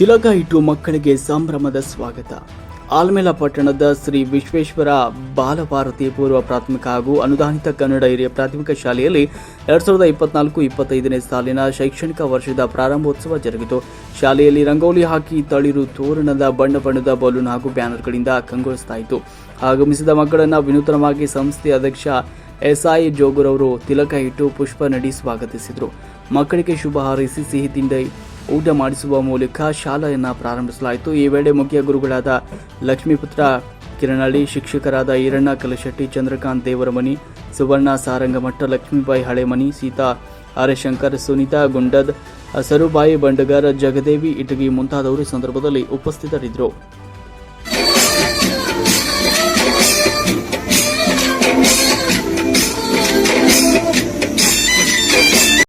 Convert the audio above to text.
ತಿಲಕ ಇಟ್ಟು ಮಕ್ಕಳಿಗೆ ಸಂಭ್ರಮದ ಸ್ವಾಗತ. ಆಲ್ಮೇಲ ಪಟ್ಟಣದ ಶ್ರೀ ವಿಶ್ವೇಶ್ವರ ಬಾಲಭಾರತಿ ಪೂರ್ವ ಪ್ರಾಥಮಿಕ ಹಾಗೂ ಅನುದಾನಿತ ಕನ್ನಡ ಹಿರಿಯ ಪ್ರಾಥಮಿಕ ಶಾಲೆಯಲ್ಲಿ ಎರಡ್ ಸಾವಿರದ ಇಪ್ಪತ್ನಾಲ್ಕು ಇಪ್ಪತ್ತೈದನೇ ಸಾಲಿನ ಶೈಕ್ಷಣಿಕ ವರ್ಷದ ಪ್ರಾರಂಭೋತ್ಸವ ಜರುಗಿತು. ಶಾಲೆಯಲ್ಲಿ ರಂಗೋಲಿ ಹಾಕಿ ತಳಿರು ತೋರಣದ ಬಣ್ಣ ಬಣ್ಣದ ಬಲೂನ್ ಹಾಗೂ ಬ್ಯಾನರ್ಗಳಿಂದ ಕಂಗೊಳಿಸಲಾಯಿತು. ಆಗಮಿಸಿದ ಮಕ್ಕಳನ್ನು ವಿನೂತನವಾಗಿ ಸಂಸ್ಥೆ ಅಧ್ಯಕ್ಷ ಎಸ್ಐ ಜೋಗುರವರು ತಿಲಕ ಇಟ್ಟು ಪುಷ್ಪ ನಡಿ ಸ್ವಾಗತಿಸಿದರು. ಮಕ್ಕಳಿಗೆ ಶುಭ ಹಾರೈಸಿ ಸಿಹಿ ತಿಂಡಿ ಊಟ ಮಾಡಿಸುವ ಮೂಲಕ ಶಾಲೆಯನ್ನು ಪ್ರಾರಂಭಿಸಲಾಯಿತು. ಈ ವೇಳೆ ಮುಖ್ಯ ಗುರುಗಳಾದ ಲಕ್ಷ್ಮೀಪುತ್ರ ಕಿರಣಹಳ್ಳಿ ಶಿಕ್ಷಕರಾದ ಈರಣ್ಣ ಕಲಶೆಟ್ಟಿ, ಚಂದ್ರಕಾಂತ್ ದೇವರಮನಿ ಸುವರ್ಣ ಸಾರಂಗಮಠ ಲಕ್ಷ್ಮೀಬಾಯಿ ಹಳೆಮನಿ, ಸೀತಾ ಆರ್ಯಶಂಕರ್ ಸುನೀತಾ ಗುಂಡದ್, ಸರುಬಾಯಿ ಬಂಡಗರ್, ಜಗದೇವಿ ಇಟಗಿ ಮುಂತಾದವರು ಸಂದರ್ಭದಲ್ಲಿ ಉಪಸ್ಥಿತರಿದ್ದರು.